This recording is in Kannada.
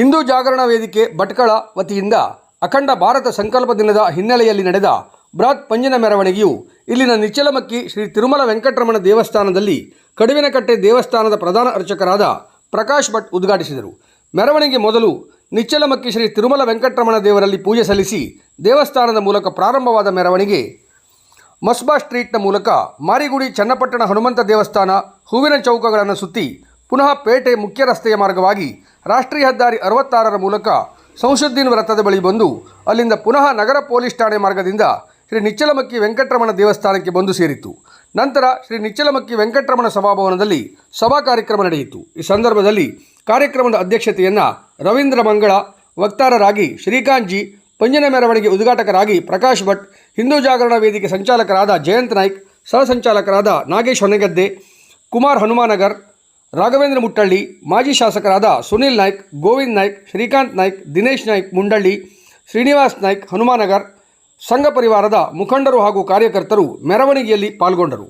ಹಿಂದೂ ಜಾಗರಣ ವೇದಿಕೆ ಭಟ್ಕಳ ವತಿಯಿಂದ ಅಖಂಡ ಭಾರತ ಸಂಕಲ್ಪ ದಿನದ ಹಿನ್ನೆಲೆಯಲ್ಲಿ ನಡೆದ ಬೃಹತ್ ಪಂಜಿನ ಮೆರವಣಿಗೆಯು ಇಲ್ಲಿನ ನಿಚ್ಚಲಮಕ್ಕಿ ಶ್ರೀ ತಿರುಮಲ ವೆಂಕಟರಮಣ ದೇವಸ್ಥಾನದಲ್ಲಿ ಕಡುವಿನಕಟ್ಟೆ ದೇವಸ್ಥಾನದ ಪ್ರಧಾನ ಅರ್ಚಕರಾದ ಪ್ರಕಾಶ್ ಭಟ್ ಉದ್ಘಾಟಿಸಿದರು. ಮೆರವಣಿಗೆ ಮೊದಲು ನಿಚ್ಚಲಮಕ್ಕಿ ಶ್ರೀ ತಿರುಮಲ ವೆಂಕಟರಮಣ ದೇವರಲ್ಲಿ ಪೂಜೆ ಸಲ್ಲಿಸಿ ದೇವಸ್ಥಾನದ ಮೂಲಕ ಪ್ರಾರಂಭವಾದ ಮೆರವಣಿಗೆ ಮಸ್ಬಾ ಸ್ಟ್ರೀಟ್ನ ಮೂಲಕ ಮಾರಿಗುಡಿ ಚನ್ನಪಟ್ಟಣ ಹನುಮಂತ ದೇವಸ್ಥಾನ ಹೂವಿನ ಚೌಕಗಳನ್ನು ಸುತ್ತಿ ಪುನಃ ಪೇಟೆ ಮುಖ್ಯ ರಸ್ತೆಯ ಮಾರ್ಗವಾಗಿ ರಾಷ್ಟ್ರೀಯ ಹೆದ್ದಾರಿ ಅರವತ್ತಾರರ ಮೂಲಕ ಸಂಶುದ್ದೀನ್ ವೃತ್ತದ ಬಳಿ ಬಂದು ಅಲ್ಲಿಂದ ಪುನಃ ನಗರ ಪೊಲೀಸ್ ಠಾಣೆ ಮಾರ್ಗದಿಂದ ಶ್ರೀ ನಿಚ್ಚಲಮಕ್ಕಿ ವೆಂಕಟರಮಣ ದೇವಸ್ಥಾನಕ್ಕೆ ಬಂದು ಸೇರಿತು ನಂತರ ಶ್ರೀ ನಿಚ್ಚಲಮಕ್ಕಿ ವೆಂಕಟರಮಣ ಸಭಾಭವನದಲ್ಲಿ ಸಭಾ ಕಾರ್ಯಕ್ರಮ ನಡೆಯಿತು. ಈ ಸಂದರ್ಭದಲ್ಲಿ ಕಾರ್ಯಕ್ರಮದ ಅಧ್ಯಕ್ಷತೆಯನ್ನು ರವೀಂದ್ರ ಮಂಗಳ, ವಕ್ತಾರರಾಗಿ ಶ್ರೀಕಾಂತ್ ಪಂಜನ ಮೆರವಣಿಗೆ ಉದ್ಘಾಟಕರಾಗಿ ಪ್ರಕಾಶ್ ಭಟ್, ಹಿಂದೂ ಜಾಗರಣ ವೇದಿಕೆ ಸಂಚಾಲಕರಾದ ಜಯಂತ್ ನಾಯ್ಕ್, ಸಹ ಸಂಚಾಲಕರಾದ ನಾಗೇಶ್ ಹೊನೆಗದ್ದೆ, ಕುಮಾರ್ ಹನುಮಾನಗರ್ ರಾಘವೇಂದ್ರ ಮುಟ್ಟಳ್ಳಿ, ಮಾಜಿ ಶಾಸಕರಾದ ಸುನಿಲ್ ನಾಯ್ಕ್, ಗೋವಿಂದ್ ನಾಯ್ಕ್, ಶ್ರೀಕಾಂತ್ ನಾಯ್ಕ್, ದಿನೇಶ್ ನಾಯ್ಕ್ ಮುಂಡಳ್ಳಿ, ಶ್ರೀನಿವಾಸ್ ನಾಯ್ಕ್ ಹನುಮಾನಗರ್, ಸಂಘ ಪರಿವಾರದ ಮುಖಂಡರು ಹಾಗೂ ಕಾರ್ಯಕರ್ತರು ಮೆರವಣಿಗೆಯಲ್ಲಿ ಪಾಲ್ಗೊಂಡರು.